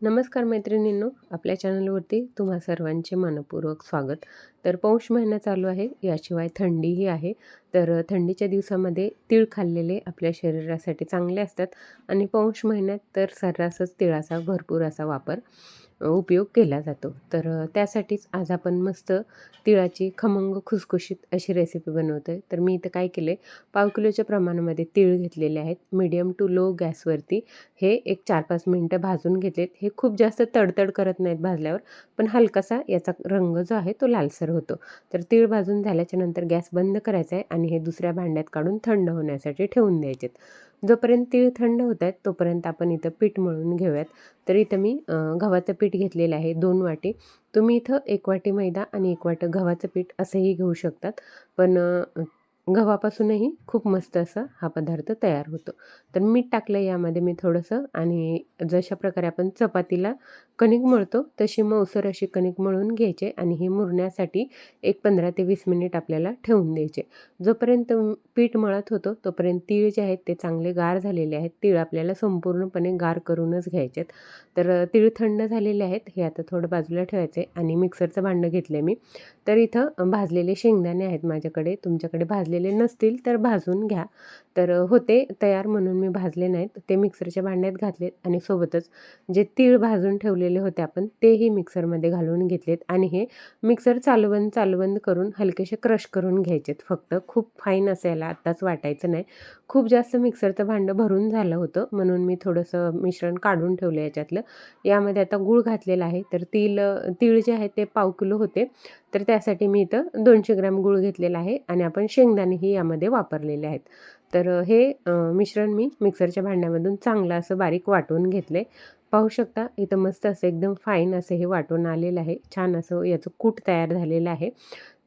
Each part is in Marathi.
नमस्कार मैत्रिणींनो आपल्या चॅनलवरती तुम्हा सर्वांचे मनपूर्वक स्वागत. तर पौष महिना चालू आहे याशिवाय थंडीही आहे. तर थंडीच्या दिवसामध्ये तीळ खाल्लेले आपल्या शरीरासाठी चांगले असतात आणि पौष महिन्यात तर सर्रासच तिळाचा भरपूर असा वापर. उपयोग केला जातो. तर त्यासाठीच आज आपण मस्त तिळाची खमंग खुसखुशीत अशी रेसिपी बनवतो आहे तर मी इथं काय केलं आहे पाव किलोच्या प्रमाणामध्ये तीळ घेतलेले आहेत. मीडियम टू लो गॅसवरती हे एक चार पाच मिनटं भाजून घेतलेत. हे खूप जास्त तडतड करत नाहीत भाजल्यावर पण हलकासा याचा रंग जो आहे तो लालसर होतो. तर तीळ भाजून झाल्याच्यानंतर गॅस बंद करायचा आहे आणि हे दुसऱ्या भांड्यात काढून थंड होण्यासाठी ठेवून द्यायचे जोपर्यंत तीळ थंड होत आहेत तोपर्यंत आपण इथं पीठ मळून घेऊयात. तर इथं मी गव्हाचं पीठ घेतलेलं आहे दोन वाटी. तुम्ही इथं एक वाटी मैदा आणि एक वाटं गव्हाचं पीठ असंही घेऊ शकतात. पण गव्हापासूनही खूप मस्त असा हा पदार्थ तयार होतो. तर मीठ टाकलं यामध्ये मी थोडंसं आणि जशा प्रकारे आपण चपातीला कणिक मळतो तशी मऊसर अशी कणिक मळून घ्यायचे आणि हे मुरण्यासाठी एक पंधरा ते वीस मिनिट आपल्याला ठेवून द्यायचे. जोपर्यंत पीठ मळत होतो तोपर्यंत तीळ जे आहेत ते चांगले गार झालेले आहेत. तीळ आपल्याला संपूर्णपणे गार करूनच घ्यायचे तर तीळ थंड झालेले आहेत हे आता थोडं बाजूला ठेवायचे आणि मिक्सरचं भांडं घेतलं मी. तर इथं भाजलेले शेंगदाणे आहेत माझ्याकडे तुमच्याकडे भाजलेले नसतील तर भाजून घ्या. तर होते तयार म्हणून मी भाजले नाहीत. ते मिक्सरच्या भांड्यात घातलेत आणि सोबतच जे तीळ भाजून ठेवलेले होते आपण तेही मिक्सरमध्ये घालून घेतलेत आणि हे मिक्सर चालवंद चालवंद करून हलकेसे क्रश करून घ्यायचेत. फक्त खूप फाईन असायला आत्ताच वाटायचं नाही. खूप जास्त मिक्सरचं भांडं भरून झालं होतं म्हणून मी थोडंसं मिश्रण काढून ठेवलं याच्यातलं. यामध्ये आता गूळ घातलेला आहे. तर तीळ तीळ जे आहे ते पाव किलो होते. तर त्यासाठी मी इथं दोनशे ग्रॅम गूळ घेतलेला आहे आणि आपण शेंगदाणेही यामध्ये वापरलेले आहेत. तर हे मिश्रण मी मिक्सरच्या भांड्यामधून चांगलं असं बारीक वाटून घेतले पाहू शकता इथं मस्त असं एकदम फाईन असं हे वाटून आलेलं आहे. छान असं याचं कूट तयार झालेलं आहे.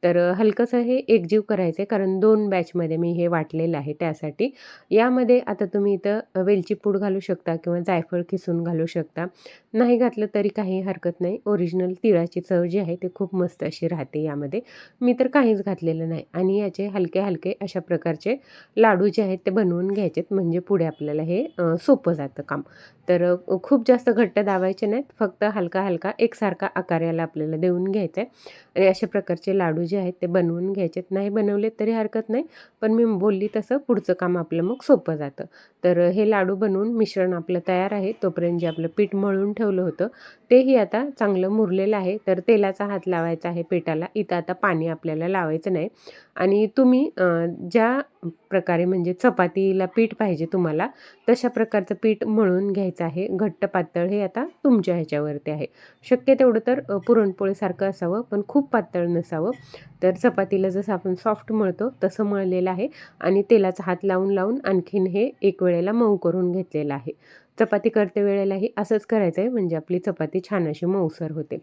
तर हलकंसं हे एकजीव करायचं आहे कारण दोन बॅचमध्ये मी हे वाटलेलं आहे त्यासाठी. यामध्ये आता तुम्ही इथं वेलची पूड घालू शकता किंवा जायफळ किसून घालू शकता. नाही घातलं तरी काही हरकत नाही. ओरिजिनल तिळाची चव जी आहे ते खूप मस्त अशी राहते यामध्ये. मी तर काहीच घातलेलं नाही. आणि याचे हलके हलके अशा प्रकारचे लाडू जे आहेत ते बनवून घ्यायचेत. म्हणजे पुढे आपल्याला हे सोपं जातं काम. तर खूप जास्त घट्ट दाबायचे नाहीत. फक्त हलका हलका एकसारखा आकार याला आपल्याला देऊन घ्यायचा आहे आणि अशा प्रकारचे लाडू जे जे आहेत ते बनवून घ्यायचेत. नाही बनवले तरी हरकत नाही पण मी बोलली तसं पुढचं काम आपलं मग सोपं जातं. तर हे लाडू बनवून मिश्रण आपलं तयार आहे तोपर्यंत जे आपलं पीठ मळून ठेवलं होतं तेही आता चांगलं मुरलेलं आहे. तर तेलाचा हात लावायचा आहे पिठाला इथं आता पाणी आपल्याला लावायचं नाही. आणि तुम्ही ज्या प्रकारे म्हणजे चपातीला पीठ पाहिजे तुम्हाला. तशा प्रकारचं पीठ मळून घ्यायचं आहे. घट्ट पातळ हे आता तुमच्या ह्याच्यावरती आहे. शक्य तेवढं तर पुरणपोळीसारखं असावं पण खूप पातळ नसावं. तर चपातीला जसं आपण सॉफ्ट मळतो तसं मळलेलं आहे. आणि तेलाचा हात लावून लावून आणखीन हे एक वेळेला मऊ करून घेतलेलं आहे. चपाती करते वेळेलाही असंच करायचं आहे म्हणजे आपली चपाती छान अशी मऊसर होते.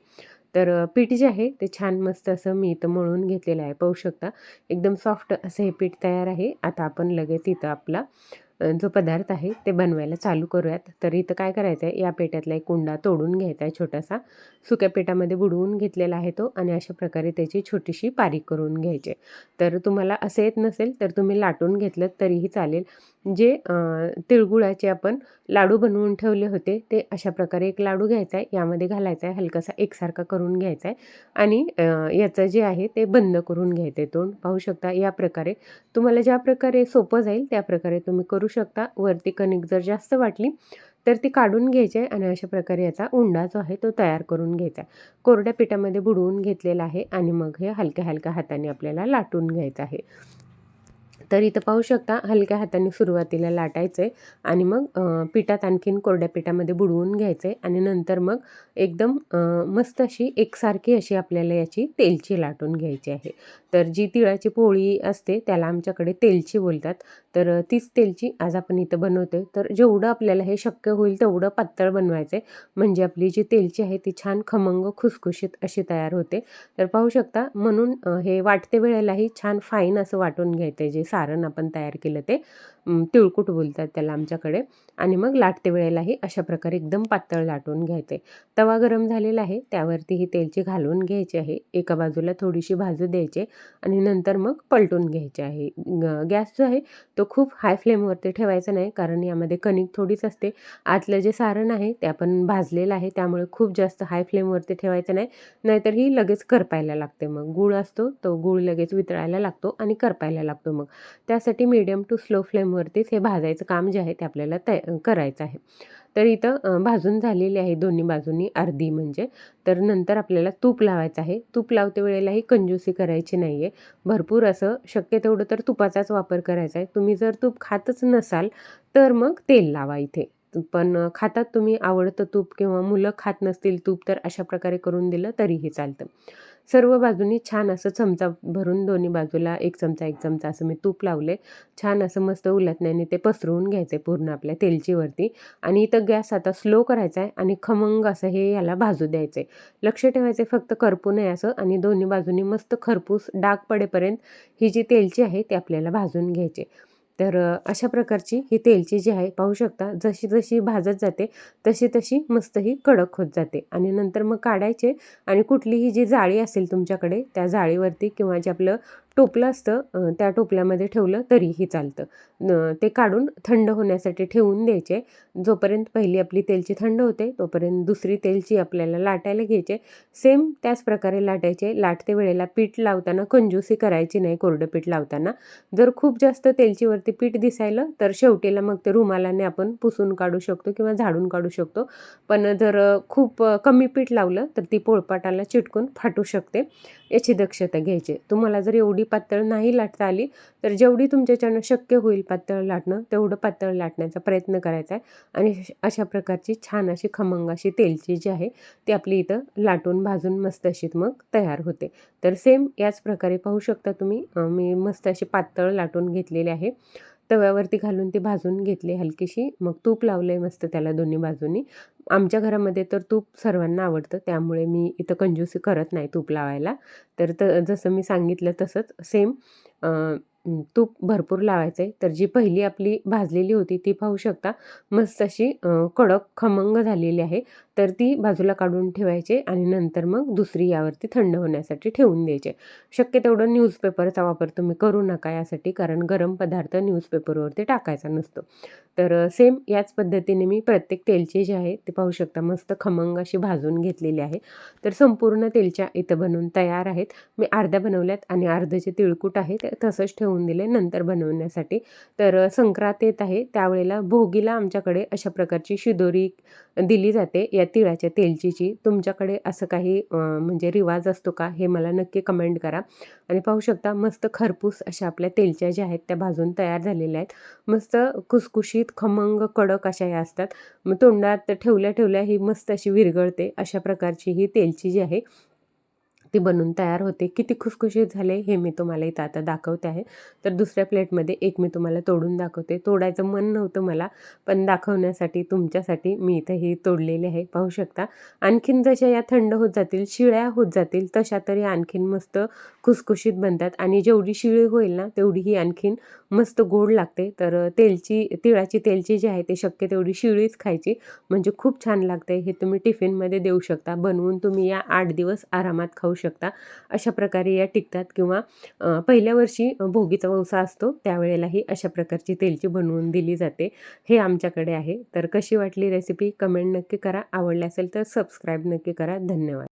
तर पीठ जे आहे ते छान मस्त असं मी इथं मळून घेतलेलं आहे. पाहू शकता एकदम सॉफ्ट असं हे पीठ तयार आहे. आता आपण लगेच इथं आपला जो पदार्थ आहे ते बनवायला चालू करूयात. तर इथं काय करायचं आहे या पेट्यातला एक कुंडा तोडून घ्यायचा आहे छोटासा. सुक्या पेटामध्ये बुडवून घेतलेला आहे तो आणि अशा प्रकारे त्याची छोटीशी पारीक करून घ्यायची. तर तुम्हाला असं येत नसेल तर तुम्ही लाटून घेतलं तरीही चालेल. जे तिळगुळाचे आपण लाडू बनवून ठेवले होते ते अशा प्रकारे एक लाडू घ्यायचा आहे. यामध्ये घालायचा आहे हलकासा एकसारखा करून घ्यायचा आहे आणि याचं जे आहे ते बंद करून घ्यायचं आहे तोंड. पाहू शकता या प्रकारे. तुम्हाला ज्या प्रकारे सोपं जाईल त्या प्रकारे तुम्ही करू शकता. वरती कणिक जर जास्त वाटली तर ती काढून घ्यायची आहे आणि अशा प्रकारे याचा उंडा जो आहे तो तयार करून घ्यायचा. आहे कोरड्या पिठामध्ये बुडवून घेतलेला आहे आणि मग हे हलक्या हलक्या हाताने आपल्याला लाटून घ्यायचं आहे. तर इथं पाहू शकता हलक्या हाताने सुरुवातीला लाटायचं आहे आणि मग पिठात आणखीन कोरड्या पिठामध्ये बुडवून घ्यायचं आहे आणि नंतर मग एकदम मस्त अशी एकसारखी अशी आपल्याला याची तेलची लाटून घ्यायची आहे. तर जी तिळाची पोळी असते त्याला आमच्याकडे तेलची बोलतात. तर तीच तेलची आज आपण इथं बनवतो तर जेवढं आपल्याला हे शक्य होईल तेवढं पातळ बनवायचं आहे म्हणजे आपली जी तेलची आहे ती छान खमंग खुसखुशीत अशी तयार होते. तर पाहू शकता म्हणून हे वाटते वेळेलाही छान फाईन असं वाटून घ्यायचं आहे जे सारण आपण तयार केलं ते. तिळकुट बोलतात त्याला आमच्याकडे. आणि मग लाटते वेळेलाही अशा प्रकारे एकदम पातळ लाटून घ्यायचे. तवा गरम झालेला आहे त्यावरती ही तेलची घालून घ्यायची आहे. एका बाजूला थोडीशी भाजू द्यायची आणि नंतर मग पलटून घ्यायचे आहे. ग- गॅस जो आहे तो खूप हाय फ्लेमवरती ठेवायचा नाही कारण यामध्ये कणिक थोडीच असते. आतलं जे सारण आहे ते आपण भाजलेलं आहे त्यामुळे खूप जास्त हाय फ्लेमवरती ठेवायचं नाही. नाहीतर ही लगेच करपायला लागते मग. गूळ असतो तो गूळ लगेच वितळायला लागतो आणि करपायला लागतो मग. त्यासाठी मीडियम टू स्लो फ्लेम फ्लेमवरतीच हे भाजायचं काम जे आहे ते आपल्याला तय करायचं आहे. तर इथं भाजून झालेली आहे दोन्ही बाजूनी अर्धी म्हणजे. तर नंतर आपल्याला तूप लावायचं आहे. तूप लावते वेळेलाही कंजूसी करायची नाही आहे भरपूर असं शक्य तेवढं तर तुपाचाच वापर करायचा आहे. तुम्ही जर तूप खातच नसाल तर मग तेल लावा इथे. पण खातात तुम्ही आवडतं तूप किंवा मुलं खात नसतील तूप तर अशा प्रकारे करून दिलं तरीही चालतं. सर्व बाजूनी छान असं चमचा भरून दोन्ही बाजूला एक चमचा एक चमचा असं मी तूप लावले. छान असं मस्त उलटण्याने ते पसरवून घ्यायचे पूर्ण आपल्या तेलचीवरती. आणि इथं गॅस आता स्लो करायचा आहे आणि खमंग असं हे याला भाजू द्यायचे लक्ष ठेवायचे फक्त करपू नये असं आणि दोन्ही बाजूनी मस्त खरपूस डाग पडेपर्यंत ही जी तेलची आहे ती आपल्याला भाजून घ्यायची तर अशा प्रकारची ही तेलची जी आहे पाहू शकता जशी जशी भाजत जाते तशी तशी मस्त ही कडक होत जाते. आणि नंतर मग काढायचे आणि कुठलीही जी जाळी असेल तुमच्याकडे त्या जाळीवरती किंवा जे आपलं टोपलं असतं त्या टोपल्यामध्ये ठेवलं तरीही चालतं. न- ते काढून थंड होण्यासाठी ठेवून द्यायचे. जोपर्यंत पहिली आपली तेलची थंड होते तोपर्यंत दुसरी तेलची आपल्याला लाटायला घ्यायचे. सेम त्याच प्रकारे लाटायचे. लाटते वेळेला पीठ लावताना कंजूसी करायची नाही कोरडं पीठ लावताना. जर खूप जास्त तेलचीवरती पीठ दिसायलं तर शेवटीला मग ते रुमालाने आपण पुसून काढू शकतो किंवा झाडून काढू शकतो. पण जर खूप कमी पीठ लावलं तर ती पोळपाटाला चिटकून फाटू शकते. याची दक्षता घ्यायची. तुम्हाला जर एवढी पातळ नाही लाटता आली तर जेवढी तुमच्याच्यानं शक्य होईल पातळ लाटणं तेवढं पातळ लाटण्याचा प्रयत्न करायचा आहे. आणि अशा प्रकारची छान अशी खमंग अशी तेलची जी आहे ती आपली इथं लाटून भाजून मस्त अशी मग तयार होते. तर सेम याच प्रकारे पाहू शकता तुम्ही मी मस्त अशी पातळ लाटून घेतलेली आहे. तव्यावरती घालून ती भाजून घेतली हलकीशी. मग तूप लावलं आहे मस्त त्याला दोन्ही बाजूनी. आमच्या घरामध्ये तर तूप सर्वांना आवडतं त्यामुळे मी इथं कंजूसी करत नाही तूप लावायला. तर त जसं मी सांगितलं तसंच सेम तूप भरपूर लावायचं आहे तर जी पहिली आपली भाजलेली होती ती पाहू शकता. मस्त अशी कडक खमंग झालेली आहे. तर ती बाजूला काढून ठेवायचे आणि नंतर मग दुसरी यावरती थंड होण्यासाठी ठेवून द्यायचे. शक्य तेवढं न्यूजपेपरचा वापर तुम्ही करू नका यासाठी कारण गरम पदार्थ न्यूजपेपरवरती टाकायचा नसतो. तर सेम याच पद्धतीने मी प्रत्येक तेलची जी आहे ते पाहू शकता. मस्त खमंग अशी भाजून घेतलेली आहे. तर संपूर्ण तेलच्या इथं बनवून तयार आहेत. मी अर्ध्या बनवल्यात आणि अर्धं जे तिळकूट आहे ते तसंच ठेवून दिले नंतर बनवण्यासाठी. तर संक्रांत येत आहे. त्यावेळेला भोगीला आमच्याकडे अशा प्रकारची शिदोरी दिली जाते. या तिळाच्या तेलचीची तुमच्याकडे असं काही म्हणजे रिवाज असतो का? हे मला नक्की कमेंट करा. आणि पाहू शकता मस्त खरपूस अशा आपल्या तेलच्या ज्या आहेत त्या भाजून तयार झालेल्या आहेत. मस्त खुसखुशीत खमंग कडक अशा या असतात. मग तोंडात ठेवल्या ठेवल्या ही मस्त अशी विरघळते. अशा प्रकारची ही तेलची जी आहे ती बनून तयार होते. किती खुसखुशीत झाले हे मी तुम्हाला इथं आता दाखवते आहे. तर दुसऱ्या प्लेटमध्ये एक मी तुम्हाला तोडून दाखवते. तोडायचं मन नव्हतं मला पण दाखवण्यासाठी तुमच्यासाठी मी इथं ही तोडलेली आहे पाहू शकता. आणखीन जशा या थंड होत जातील शिळ्या होत जातील तशा तरी आणखीन मस्त खुसखुशीत बनतात. आणि जेवढी शिळी होईल ना तेवढी ही आणखीन मस्त गोड लागते. तर तेलची तिळाची तेलची जी आहे ते शक्य तेवढी शिळीच खायची. म्हणजे खूप छान लागते. हे तुम्ही टिफिनमध्ये देऊ शकता. बनवून तुम्ही या आठ दिवस आरामात खाऊ शकता शकता. अशा प्रकारे या टिकतात किंवा पहिल्या वर्षी भोगीचा वसा असतो त्यावेळेलाही अशा प्रकारची तेलची बनवून दिली जाते. हे आमच्याकडे आहे. तर कशी वाटली रेसिपी कमेंट नक्की करा. आवडली असेल तर सबस्क्राईब नक्की करा. धन्यवाद.